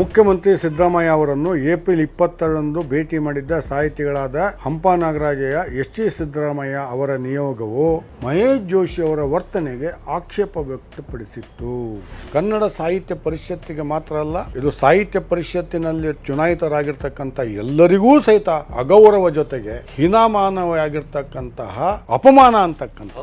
ಮುಖ್ಯಮಂತ್ರಿ ಸಿದ್ದರಾಮಯ್ಯ ಅವರನ್ನು ಏಪ್ರಿಲ್ ಇಪ್ಪತ್ತರಂದು ಭೇಟಿ ಮಾಡಿದ್ದ ಸಾಹಿತಿಗಳಾದ ಹಂಪ ನಾಗರಾಜಯ್ಯ, ಎಸ್ ಜಿ ಸಿದ್ದರಾಮಯ್ಯ ಅವರ ನಿಯೋಗವು ಮಹೇಶ್ ಜೋಶಿ ಅವರ ವರ್ತನೆಗೆ ಆಕ್ಷೇಪ ವ್ಯಕ್ತಪಡಿಸಿತ್ತು. ಕನ್ನಡ ಸಾಹಿತ್ಯ ಪರಿಷತ್ತಿಗೆ ಮಾತ್ರ ಅಲ್ಲ, ಇದು ಸಾಹಿತ್ಯ ಪರಿಷತ್ತಿನಲ್ಲಿ ಚುನಾಯಿತರಾಗಿರ್ತಕ್ಕಂಥ ಎಲ್ಲರಿಗೂ ಸಹಿತ ಅಗೌರವ ಜೊತೆಗೆ ಹೀನಾಮಾನವಾಗಿರ್ತಕ್ಕಂತಹ ಅಪಮಾನ ಅಂತಕ್ಕಂಥ.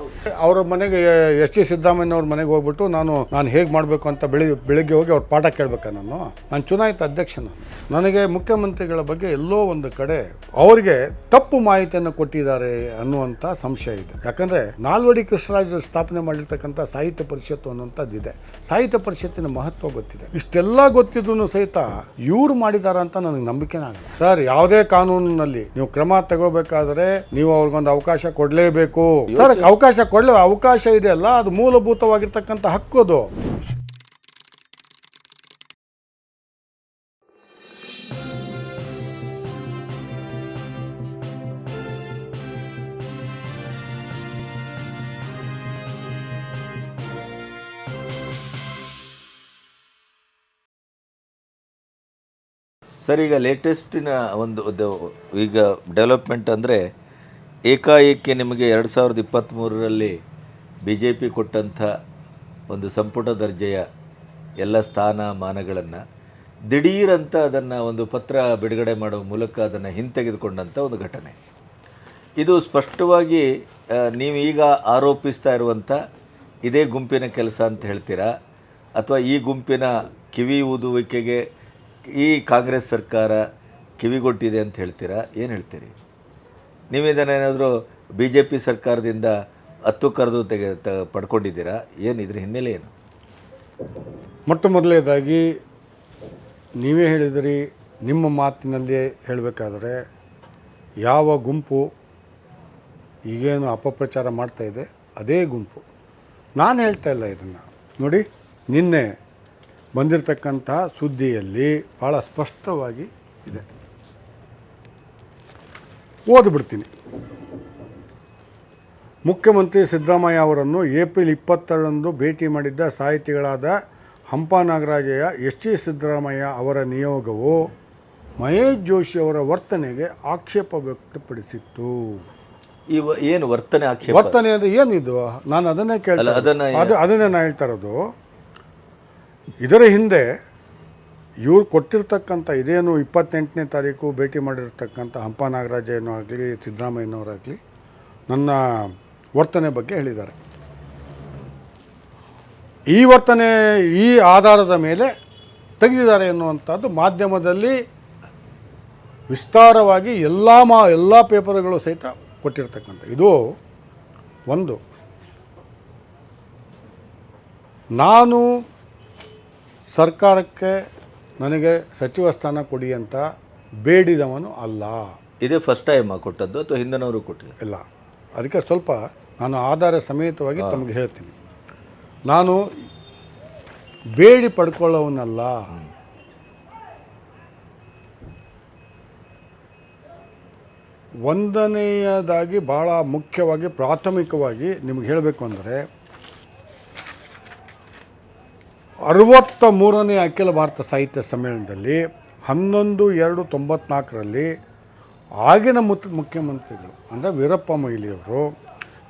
ಅವರ ಮನೆಗೆ, ಎಸ್ ಟಿ ಸಿದ್ದರಾಮಯ್ಯನವ್ರ ಮನೆಗೆ ಹೋಗ್ಬಿಟ್ಟು ನಾನು ನಾನು ಹೇಗೆ ಮಾಡಬೇಕು ಅಂತ ಬೆಳಿಗ್ಗೆ ಬೆಳಿಗ್ಗೆ ಹೋಗಿ ಅವ್ರ ಪಾಠ ಕೇಳ್ಬೇಕಾ ನಾನು? ನಾನು ಚುನಾಯಿತ ಅಧ್ಯಕ್ಷನ. ನನಗೆ ಮುಖ್ಯಮಂತ್ರಿಗಳ ಬಗ್ಗೆ ಎಲ್ಲೋ ಒಂದು ಕಡೆ ಅವರಿಗೆ ತಪ್ಪು ಮಾಹಿತಿಯನ್ನು ಕೊಟ್ಟಿದ್ದಾರೆ ಅನ್ನುವಂಥ ಸಂಶಯ ಇದೆ. ಯಾಕಂದರೆ ನಾಲ್ವಡಿ ಕೃಷ್ಣರಾಜರು ಸ್ಥಾಪನೆ ಮಾಡಿರ್ತಕ್ಕಂಥ ಸಾಹಿತ್ಯ ಪರಿಷತ್ತು ಅನ್ನುವಂಥದ್ದಿದೆ. ಸಾಹಿತ್ಯ ಪರಿಷತ್ತಿನ ಮಹತ್ವ ಗೊತ್ತಿದೆ. ಇಷ್ಟೆಲ್ಲ ಗೊತ್ತಿದ್ರು ಸಹಿತ ಇವ್ರು ಮಾಡಿದಾರ ಅಂತ ನನಗೆ ನಂಬಿಕೆನೇ ಆಗಲ್ಲ. ಸರ್, ಯಾವುದೇ ಕಾನೂನಿನಲ್ಲಿ ನೀವು ಕ್ರಮ ತಗೋಬೇಕಾದ್ರೆ ನೀವು ಅವ್ರಿಗೊಂದು ಅವಕಾಶ ಕೊಡಲೇಬೇಕು. ಸರ್, ಅವಕಾಶ ಕೊಡಲೇ, ಅವಕಾಶ ಇದೆಯಲ್ಲ, ಅದು ಮೂಲಭೂತವಾಗಿರ್ತಕ್ಕಂಥ ಹಕ್ಕು ಸರ್, ಈಗ ಲೇಟೆಸ್ಟಿನ ಒಂದು ಈಗ ಡೆವಲಪ್ಮೆಂಟ್ ಅಂದರೆ ಏಕಾಏಕಿ ನಿಮಗೆ ಎರಡು ಸಾವಿರದ ಇಪ್ಪತ್ತ್ಮೂರರಲ್ಲಿ ಬಿ ಜೆ ಪಿ ಕೊಟ್ಟಂಥ ಒಂದು ಸಂಪುಟ ದರ್ಜೆಯ ಎಲ್ಲ ಸ್ಥಾನ ಮಾನಗಳನ್ನು ದಿಢೀರಂತ ಅದನ್ನು ಒಂದು ಪತ್ರ ಬಿಡುಗಡೆ ಮಾಡುವ ಮೂಲಕ ಅದನ್ನು ಹಿಂತೆಗೆದುಕೊಂಡಂಥ ಒಂದು ಘಟನೆ. ಇದು ಸ್ಪಷ್ಟವಾಗಿ ನೀವು ಈಗ ಆರೋಪಿಸ್ತಾ ಇರುವಂಥ ಇದೇ ಗುಂಪಿನ ಕೆಲಸ ಅಂತ ಹೇಳ್ತೀರಾ? ಅಥವಾ ಈ ಗುಂಪಿನ ಕಿವಿ ಊದುವಿಕೆಗೆ ಈ ಕಾಂಗ್ರೆಸ್ ಸರ್ಕಾರ ಕಿವಿಗೊಟ್ಟಿದೆ ಅಂತ ಹೇಳ್ತೀರಾ? ಏನು ಹೇಳ್ತೀರಿ? ನೀವು ಇದನ್ನೇನಾದರೂ ಬಿ ಜೆ ಪಿ ಸರ್ಕಾರದಿಂದ ಹತ್ತು ಕರೆದು ತೆಗೆ, ತ, ಪಡ್ಕೊಂಡಿದ್ದೀರಾ? ಏನು ಇದ್ರ ಹಿನ್ನೆಲೆ ಏನು? ಮೊಟ್ಟ ಮೊದಲನೇದಾಗಿ ನೀವೇ ಹೇಳಿದಿರಿ, ನಿಮ್ಮ ಮಾತಿನಲ್ಲಿ ಹೇಳಬೇಕಾದ್ರೆ ಯಾವ ಗುಂಪು ಈಗೇನು ಅಪಪ್ರಚಾರ ಮಾಡ್ತಾ ಇದೆ, ಅದೇ ಗುಂಪು. ನಾನು ಹೇಳ್ತಾ ಇಲ್ಲ ಇದನ್ನು. ನೋಡಿ, ನಿನ್ನೆ ಬಂದಿರತಕ್ಕಂತಹ ಸುದ್ದಿಯಲ್ಲಿ ಭಾಳ ಸ್ಪಷ್ಟವಾಗಿ ಇದೆ. ಓದ್ಬಿಡ್ತೀನಿ. ಮುಖ್ಯಮಂತ್ರಿ ಸಿದ್ದರಾಮಯ್ಯ ಅವರನ್ನು ಏಪ್ರಿಲ್ ಇಪ್ಪತ್ತರಂದು ಭೇಟಿ ಮಾಡಿದ್ದ ಸಾಹಿತಿಗಳಾದ ಹಂಪಾ ನಾಗರಾಜಯ್ಯ ಎಸ್ ಟಿ ಸಿದ್ದರಾಮಯ್ಯ ಅವರ ನಿಯೋಗವು ಮಹೇಶ್ ಜೋಶಿ ಅವರ ವರ್ತನೆಗೆ ಆಕ್ಷೇಪ ವ್ಯಕ್ತಪಡಿಸಿತ್ತು. ಈ ಏನು ವರ್ತನೆ ಆಕ್ಷೇಪ? ವರ್ತನೆ ಅಂದರೆ ಏನಿದು? ನಾನು ಅದನ್ನೇ ಕೇಳ್ತಾ ಅದನ್ನ ಅದು ಅದನ್ನೇ ನಾನು ಹೇಳ್ತಾ ಇರೋದು. ಇದರ ಹಿಂದೆ ಇವ್ರು ಕೊಟ್ಟಿರ್ತಕ್ಕಂಥ, ಇದೇನು ಇಪ್ಪತ್ತೆಂಟನೇ ತಾರೀಕು ಭೇಟಿ ಮಾಡಿರ್ತಕ್ಕಂಥ ಹಂಪ ನಾಗರಾಜಯ್ಯನೂ ಆಗಲಿ ಸಿದ್ದರಾಮಯ್ಯನವರಾಗಲಿ ನನ್ನ ವರ್ತನೆ ಬಗ್ಗೆ ಹೇಳಿದ್ದಾರೆ. ಈ ವರ್ತನೆ, ಈ ಆಧಾರದ ಮೇಲೆ ತೆಗೆದಿದ್ದಾರೆ ಎನ್ನುವಂಥದ್ದು ಮಾಧ್ಯಮದಲ್ಲಿ ವಿಸ್ತಾರವಾಗಿ ಎಲ್ಲ ಮಾ, ಎಲ್ಲ ಪೇಪರ್ಗಳು ಸಹಿತ ಕೊಟ್ಟಿರ್ತಕ್ಕಂಥ. ಇದು ಒಂದು. ನಾನು ಸರ್ಕಾರಕ್ಕೆ ನನಗೆ ಸಚಿವ ಸ್ಥಾನ ಕೊಡಿ ಅಂತ ಬೇಡಿದವನು ಅಲ್ಲ. ಇದೇ ಫಸ್ಟ್ ಟೈಮ್ ಕೊಟ್ಟದ್ದು ಅಥವಾ ಹಿಂದಿನವರು ಕೊಟ್ಟಿಲ್ಲ ಇಲ್ಲ. ಅದಕ್ಕೆ ಸ್ವಲ್ಪ ನಾನು ಆಧಾರ ಸಮೇತವಾಗಿ ತಮಗೆ ಹೇಳ್ತೀನಿ. ನಾನು ಬೇಡಿ ಪಡ್ಕೊಳ್ಳೋವನಲ್ಲ. ಒಂದನೆಯದಾಗಿ ಭಾಳ ಮುಖ್ಯವಾಗಿ ಪ್ರಾಥಮಿಕವಾಗಿ ನಿಮಗೆ ಹೇಳಬೇಕು ಅಂದರೆ ಅರವತ್ತ ಮೂರನೇ ಅಖಿಲ ಭಾರತ ಸಾಹಿತ್ಯ ಸಮ್ಮೇಳನದಲ್ಲಿ ಹನ್ನೊಂದು, ಎರಡು, ತೊಂಬತ್ನಾಲ್ಕರಲ್ಲಿ ಆಗಿನ ಮುತ್, ಮುಖ್ಯಮಂತ್ರಿಗಳು, ಅಂದರೆ ವೀರಪ್ಪ ಮೊಯ್ಲಿಯವರು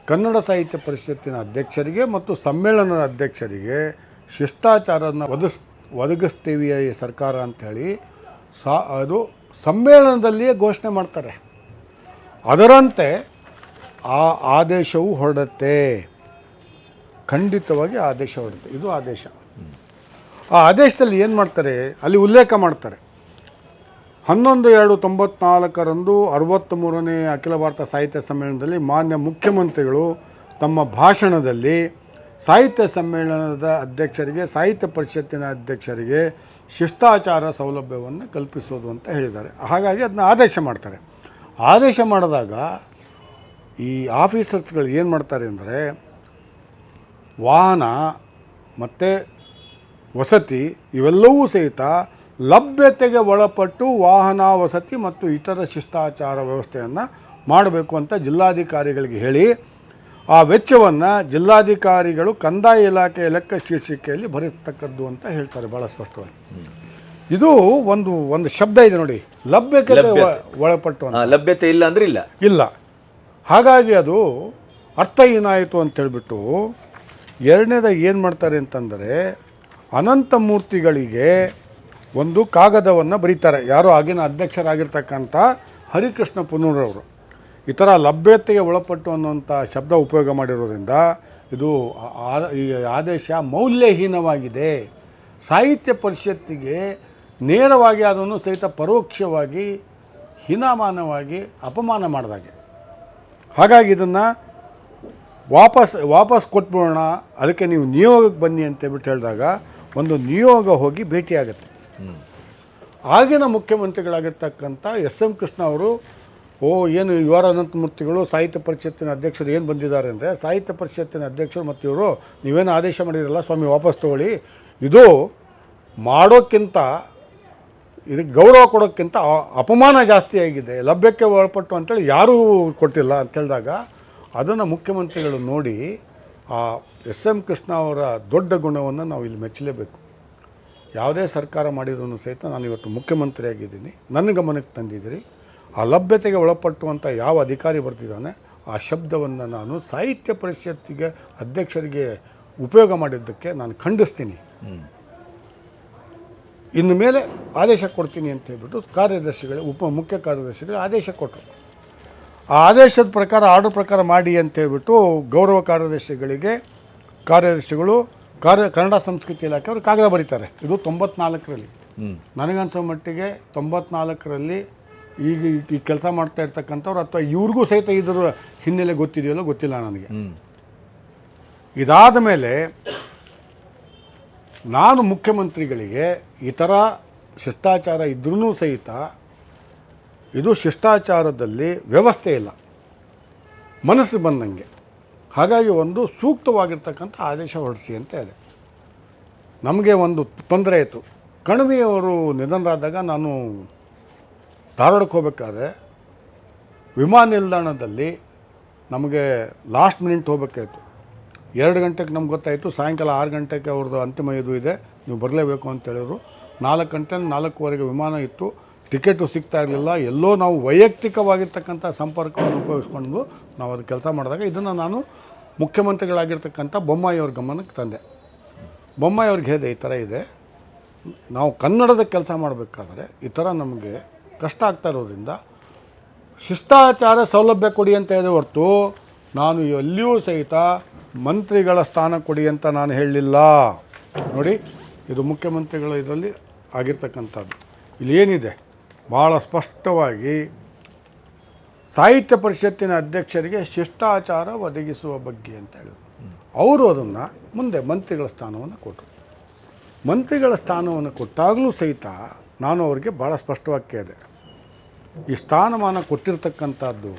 ಕನ್ನಡ ಸಾಹಿತ್ಯ ಪರಿಷತ್ತಿನ ಅಧ್ಯಕ್ಷರಿಗೆ ಮತ್ತು ಸಮ್ಮೇಳನದ ಅಧ್ಯಕ್ಷರಿಗೆ ಶಿಷ್ಟಾಚಾರನ ಒದಗಿಸ್, ಒದಗಿಸ್ತೀವಿ ಈ ಸರ್ಕಾರ ಅಂಥೇಳಿ ಸಾ, ಅದು ಸಮ್ಮೇಳನದಲ್ಲಿಯೇ ಘೋಷಣೆ ಮಾಡ್ತಾರೆ. ಅದರಂತೆ ಆ ಆದೇಶವು ಹೊರಡುತ್ತೆ. ಖಂಡಿತವಾಗಿ ಆದೇಶ ಹೊರಡುತ್ತೆ. ಇದು ಆದೇಶ. ಆ ಆದೇಶದಲ್ಲಿ ಏನು ಮಾಡ್ತಾರೆ? ಅಲ್ಲಿ ಉಲ್ಲೇಖ ಮಾಡ್ತಾರೆ. ಹನ್ನೊಂದು ಎರಡು ತೊಂಬತ್ನಾಲ್ಕರಂದು ಅರವತ್ತ್ಮೂರನೇ ಅಖಿಲ ಭಾರತ ಸಾಹಿತ್ಯ ಸಮ್ಮೇಳನದಲ್ಲಿ ಮಾನ್ಯ ಮುಖ್ಯಮಂತ್ರಿಗಳು ತಮ್ಮ ಭಾಷಣದಲ್ಲಿ ಸಾಹಿತ್ಯ ಸಮ್ಮೇಳನದ ಅಧ್ಯಕ್ಷರಿಗೆ, ಸಾಹಿತ್ಯ ಪರಿಷತ್ತಿನ ಅಧ್ಯಕ್ಷರಿಗೆ ಶಿಷ್ಟಾಚಾರ ಸೌಲಭ್ಯವನ್ನು ಕಲ್ಪಿಸೋದು ಅಂತ ಹೇಳಿದ್ದಾರೆ. ಹಾಗಾಗಿ ಅದನ್ನ ಆದೇಶ ಮಾಡ್ತಾರೆ. ಆದೇಶ ಮಾಡಿದಾಗ ಈ ಆಫೀಸರ್ಸ್ಗಳು ಏನು ಮಾಡ್ತಾರೆ ಅಂದರೆ ವಾಹನ ಮತ್ತು ವಸತಿ ಇವೆಲ್ಲವೂ ಸಹಿತ ಲಭ್ಯತೆಗೆ ಒಳಪಟ್ಟು ವಾಹನ ವಸತಿ ಮತ್ತು ಇತರ ಶಿಷ್ಟಾಚಾರ ವ್ಯವಸ್ಥೆಯನ್ನು ಮಾಡಬೇಕು ಅಂತ ಜಿಲ್ಲಾಧಿಕಾರಿಗಳಿಗೆ ಹೇಳಿ ಆ ವೆಚ್ಚವನ್ನು ಜಿಲ್ಲಾಧಿಕಾರಿಗಳು ಕಂದಾಯ ಇಲಾಖೆಯ ಲೆಕ್ಕ ಶೀರ್ಷಿಕೆಯಲ್ಲಿ ಭರಿಸ್ತಕ್ಕದ್ದು ಅಂತ ಹೇಳ್ತಾರೆ ಭಾಳ ಸ್ಪಷ್ಟವಾಗಿ. ಇದು ಒಂದು ಒಂದು ಶಬ್ದ ಇದೆ ನೋಡಿ. ಲಭ್ಯತೆ. ಒಳಪಟ್ಟು ಲಭ್ಯತೆ ಇಲ್ಲ ಅಂದ್ರೆ ಇಲ್ಲ. ಇಲ್ಲ. ಹಾಗಾಗಿ ಅದು ಅರ್ಥ ಏನಾಯಿತು ಅಂತ ಹೇಳ್ಬಿಟ್ಟು ಎರಡನೇದಾಗಿ ಏನು ಮಾಡ್ತಾರೆ ಅಂತಂದರೆ ಅನಂತ ಮೂರ್ತಿಗಳಿಗೆ ಒಂದು ಕಾಗದವನ್ನು ಬರೀತಾರೆ. ಯಾರೋ ಆಗಿನ ಅಧ್ಯಕ್ಷರಾಗಿರ್ತಕ್ಕಂಥ ಹರಿಕೃಷ್ಣ ಪುನೂರವರು. ಈ ಥರ ಲಭ್ಯತೆಗೆ ಒಳಪಟ್ಟು ಅನ್ನುವಂಥ ಶಬ್ದ ಉಪಯೋಗ ಮಾಡಿರೋದ್ರಿಂದ ಇದು ಈ ಆದೇಶ ಮೌಲ್ಯಹೀನವಾಗಿದೆ. ಸಾಹಿತ್ಯ ಪರಿಷತ್ತಿಗೆ ನೇರವಾಗಿ ಅದನ್ನು ಸಹಿತ ಪರೋಕ್ಷವಾಗಿ, ಹೀನಮಾನವಾಗಿ ಅಪಮಾನ ಮಾಡಿದಾಗೆ. ಹಾಗಾಗಿ ಇದನ್ನು ವಾಪಸ್ ವಾಪಸ್ ಕೊಟ್ಬಿಡೋಣ, ಅದಕ್ಕೆ ನೀವು ನಿಯೋಗಕ್ಕೆ ಬನ್ನಿ ಅಂತೇಳ್ಬಿಟ್ಟು ಹೇಳಿದಾಗ ಒಂದು ನಿಯೋಗ ಹೋಗಿ ಭೇಟಿಯಾಗುತ್ತೆ. ಆಗಿನ ಮುಖ್ಯಮಂತ್ರಿಗಳಾಗಿರ್ತಕ್ಕಂಥ ಎಸ್ ಎಂ ಕೃಷ್ಣ ಅವರು ಓ ಏನು ಇವರ ಅನಂತಮೂರ್ತಿಗಳು ಸಾಹಿತ್ಯ ಪರಿಷತ್ತಿನ ಅಧ್ಯಕ್ಷರು ಏನು ಬಂದಿದ್ದಾರೆ ಅಂದರೆ ಸಾಹಿತ್ಯ ಪರಿಷತ್ತಿನ ಅಧ್ಯಕ್ಷರು ಮತ್ತು ಇವರು ನೀವೇನು ಆದೇಶ ಮಾಡಿರಲ್ಲ ಸ್ವಾಮಿ ವಾಪಸ್ ತಗೊಳ್ಳಿ. ಇದು ಮಾಡೋಕ್ಕಿಂತ ಇದಕ್ಕೆ ಗೌರವ ಕೊಡೋಕ್ಕಿಂತ ಅಪಮಾನ ಜಾಸ್ತಿ ಆಗಿದೆ. ಲಭ್ಯಕ್ಕೆ ಒಳಪಟ್ಟು ಅಂತೇಳಿ ಯಾರೂ ಕೊಟ್ಟಿಲ್ಲ ಅಂತ ಹೇಳಿದಾಗ ಅದನ್ನು ಮುಖ್ಯಮಂತ್ರಿಗಳು ನೋಡಿ ಆ ಎಸ್ ಎಂ ಕೃಷ್ಣ ಅವರ ದೊಡ್ಡ ಗುಣವನ್ನು ನಾವು ಇಲ್ಲಿ ಮೆಚ್ಚಲೇಬೇಕು. ಯಾವುದೇ ಸರ್ಕಾರ ಮಾಡಿದ್ರು ಸಹಿತ ನಾನು ಇವತ್ತು ಮುಖ್ಯಮಂತ್ರಿಯಾಗಿದ್ದೀನಿ. ನನ್ನ ಗಮನಕ್ಕೆ ತಂದಿದ್ದೀರಿ. ಆ ಲಭ್ಯತೆಗೆ ಒಳಪಟ್ಟುವಂಥ ಯಾವ ಅಧಿಕಾರಿ ಬರ್ತಿದ್ದಾನೆ, ಆ ಶಬ್ದವನ್ನು ನಾನು ಸಾಹಿತ್ಯ ಪರಿಷತ್ತಿಗೆ ಅಧ್ಯಕ್ಷರಿಗೆ ಉಪಯೋಗ ಮಾಡಿದ್ದಕ್ಕೆ ನಾನು ಖಂಡಿಸ್ತೀನಿ. ಇನ್ನು ಮೇಲೆ ಆದೇಶ ಕೊಡ್ತೀನಿ ಅಂತ ಹೇಳ್ಬಿಟ್ಟು ಕಾರ್ಯದರ್ಶಿಗಳು, ಉಪ ಮುಖ್ಯ ಕಾರ್ಯದರ್ಶಿಗಳು ಆದೇಶ ಕೊಟ್ಟರು. ಆ ಆದೇಶದ ಪ್ರಕಾರ, ಆರ್ಡರ್ ಪ್ರಕಾರ ಮಾಡಿ ಅಂತ ಹೇಳ್ಬಿಟ್ಟು ಗೌರವ ಕಾರ್ಯದರ್ಶಿಗಳಿಗೆ ಕಾರ್ಯದರ್ಶಿಗಳು ಕಾರ್ಯ ಕನ್ನಡ ಸಂಸ್ಕೃತಿ ಇಲಾಖೆ ಅವರು ಕಾಗದ ಬರೀತಾರೆ. ಇದು ತೊಂಬತ್ನಾಲ್ಕರಲ್ಲಿ. ನನಗನ್ಸೋ ಮಟ್ಟಿಗೆ ತೊಂಬತ್ನಾಲ್ಕರಲ್ಲಿ ಈಗ ಈ ಕೆಲಸ ಮಾಡ್ತಾ ಇರ್ತಕ್ಕಂಥವ್ರು ಅಥವಾ ಇವ್ರಿಗೂ ಸಹಿತ ಇದರ ಹಿನ್ನೆಲೆ ಗೊತ್ತಿದೆಯಲ್ಲೋ ಗೊತ್ತಿಲ್ಲ ನನಗೆ. ಇದಾದ ಮೇಲೆ ನಾನು ಮುಖ್ಯಮಂತ್ರಿಗಳಿಗೆ ಈ ಥರ ಶಿಷ್ಟಾಚಾರ ಇದ್ರೂ ಸಹಿತ ಇದು ಶಿಷ್ಟಾಚಾರದಲ್ಲಿ ವ್ಯವಸ್ಥೆ ಇಲ್ಲ. ಮನಸ್ಸು ಬಂದಂಗೆ. ಹಾಗಾಗಿ ಒಂದು ಸೂಕ್ತವಾಗಿರ್ತಕ್ಕಂಥ ಆದೇಶ ಹೊರಡಿಸಿ ಅಂತ ಇದೆ. ನಮಗೆ ಒಂದು ತೊಂದರೆ ಆಯಿತು. ಕಣಿವೆಯವರು ನಿಧನರಾದಾಗ ನಾನು ಧಾರವಾಡಕ್ಕೆ ಹೋಗ್ಬೇಕಾದ್ರೆ ವಿಮಾನ ನಿಲ್ದಾಣದಲ್ಲಿ ನಮಗೆ ಲಾಸ್ಟ್ ಮಿನಿಟ್ ಹೋಗ್ಬೇಕಾಯ್ತು. ಎರಡು ಗಂಟೆಗೆ ನಮ್ಗೆ ಗೊತ್ತಾಯಿತು, ಸಾಯಂಕಾಲ ಆರು ಗಂಟೆಗೆ ಅವ್ರದ್ದು ಅಂತಿಮ ಇದು ಇದೆ, ನೀವು ಬರಲೇಬೇಕು ಅಂತ ಹೇಳಿದ್ರು. ನಾಲ್ಕು ಗಂಟೆ ನಾಲ್ಕೂವರೆಗೆ ವಿಮಾನ ಇತ್ತು, ಟಿಕೆಟು ಸಿಗ್ತಾ ಇರಲಿಲ್ಲ, ಎಲ್ಲೋ ನಾವು ವೈಯಕ್ತಿಕವಾಗಿರ್ತಕ್ಕಂಥ ಸಂಪರ್ಕವನ್ನು ಉಪಯೋಗಿಸ್ಕೊಂಡು ನಾವು ಅದು ಕೆಲಸ ಮಾಡಿದಾಗ ಇದನ್ನು ನಾನು ಮುಖ್ಯಮಂತ್ರಿಗಳಾಗಿರ್ತಕ್ಕಂಥ ಬೊಮ್ಮಾಯಿ ಅವ್ರ ಗಮನಕ್ಕೆ ತಂದೆ. ಬೊಮ್ಮಾಯಿ ಅವ್ರಿಗೆ ಹೇಳಿದೆ, ಈ ಥರ ಇದೆ. ನಾವು ಕನ್ನಡದ ಕೆಲಸ ಮಾಡಬೇಕಾದ್ರೆ ಈ ಥರ ನಮಗೆ ಕಷ್ಟ ಆಗ್ತಾ ಇರೋದ್ರಿಂದ ಶಿಷ್ಟಾಚಾರ ಸೌಲಭ್ಯ ಕೊಡಿ ಅಂತ ಇದೆ ಹೊರತು ನಾನು ಎಲ್ಲಿಯೂ ಸಹಿತ ಮಂತ್ರಿಗಳ ಸ್ಥಾನ ಕೊಡಿ ಅಂತ ನಾನು ಹೇಳಲಿಲ್ಲ. ನೋಡಿ, ಇದು ಮುಖ್ಯಮಂತ್ರಿಗಳ ಇದರಲ್ಲಿ ಆಗಿರ್ತಕ್ಕಂಥದ್ದು. ಇಲ್ಲಿ ಏನಿದೆ? ಭಾಳ ಸ್ಪಷ್ಟವಾಗಿ ಸಾಹಿತ್ಯ ಪರಿಷತ್ತಿನ ಅಧ್ಯಕ್ಷರಿಗೆ ಶಿಷ್ಟಾಚಾರ ಒದಗಿಸುವ ಬಗ್ಗೆ ಅಂತ ಹೇಳಿದ್ರು ಅವರು ಅದನ್ನು ಮುಂದೆ ಮಂತ್ರಿಗಳ ಸ್ಥಾನವನ್ನು ಕೊಟ್ಟರು ಮಂತ್ರಿಗಳ ಸ್ಥಾನವನ್ನು ಕೊಟ್ಟಾಗಲೂ ಸಹಿತ ನಾನು ಅವರಿಗೆ ಭಾಳ ಸ್ಪಷ್ಟವಾಗಿ ಕೇಳಿದೆ. ಈ ಸ್ಥಾನಮಾನ ಕೊಟ್ಟಿರ್ತಕ್ಕಂಥದ್ದು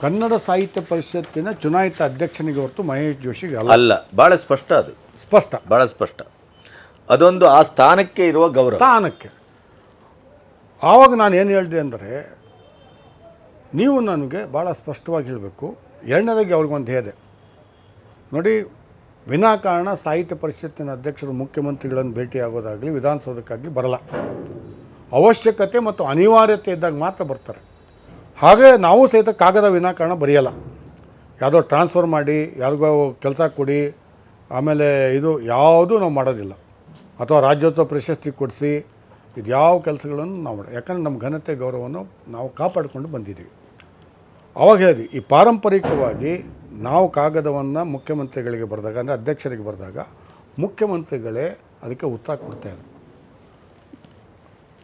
ಕನ್ನಡ ಸಾಹಿತ್ಯ ಪರಿಷತ್ತಿನ ಚುನಾಯಿತ ಅಧ್ಯಕ್ಷನಿಗೆ ಹೊರತು ಮಹೇಶ್ ಜೋಶಿಗೆ ಅಲ್ಲ. ಅಲ್ಲ ಬಹಳ ಸ್ಪಷ್ಟ ಅದು. ಸ್ಪಷ್ಟ. ಭಾಳ ಸ್ಪಷ್ಟ. ಅದೊಂದು ಆ ಸ್ಥಾನಕ್ಕೆ ಇರುವ ಗೌರವ. ಸ್ಥಾನಕ್ಕೆ. ಆವಾಗ ನಾನು ಏನು ಹೇಳಿದೆ ಅಂದರೆ ನೀವು ನನಗೆ ಭಾಳ ಸ್ಪಷ್ಟವಾಗಿ ಹೇಳಬೇಕು. ಎರಡನೇದಾಗಿ ಅವ್ರಿಗೊಂದು ಹೇಳಿದೆ ನೋಡಿ, ವಿನಾಕಾರಣ ಸಾಹಿತ್ಯ ಪರಿಷತ್ತಿನ ಅಧ್ಯಕ್ಷರು, ಮುಖ್ಯಮಂತ್ರಿಗಳನ್ನು ಭೇಟಿಯಾಗೋದಾಗಲಿ, ವಿಧಾನಸೌಧಕ್ಕಾಗಲಿ ಬರಲ್ಲ. ಅವಶ್ಯಕತೆ ಮತ್ತು ಅನಿವಾರ್ಯತೆ ಇದ್ದಾಗ ಮಾತ್ರ ಬರ್ತಾರೆ. ಹಾಗೆ ನಾವು ಸಹಿತ ಕಾಗದ ವಿನಾಕಾರಣ ಬರೆಯಲ್ಲ. ಯಾವುದೋ ಟ್ರಾನ್ಸ್ಫರ್ ಮಾಡಿ, ಯಾರಿಗೋ ಕೆಲಸ ಕೊಡಿ, ಆಮೇಲೆ ಇದು ಯಾವುದೂ ನಾವು ಮಾಡೋದಿಲ್ಲ. ಅಥವಾ ರಾಜ್ಯೋತ್ಸವ ಪ್ರಶಸ್ತಿ ಕೊಡಿಸಿ ಇದು ಯಾವ ಕೆಲಸಗಳನ್ನು ನಾವು ಮಾಡಿ ಯಾಕಂದರೆ ನಮ್ಮ ಘನತೆ ಗೌರವವನ್ನು ನಾವು ಕಾಪಾಡಿಕೊಂಡು ಬಂದಿದ್ದೀವಿ. ಅವಾಗ ಹೇಳಿ, ಈ ಪಾರಂಪರಿಕವಾಗಿ ನಾವು ಕಾಗದವನ್ನು ಮುಖ್ಯಮಂತ್ರಿಗಳಿಗೆ ಬರೆದಾಗ, ಅಂದರೆ ಅಧ್ಯಕ್ಷರಿಗೆ ಬರೆದಾಗ, ಮುಖ್ಯಮಂತ್ರಿಗಳೇ ಅದಕ್ಕೆ ಉತ್ತರ ಕೊಡ್ತಾಯಿದ್ರು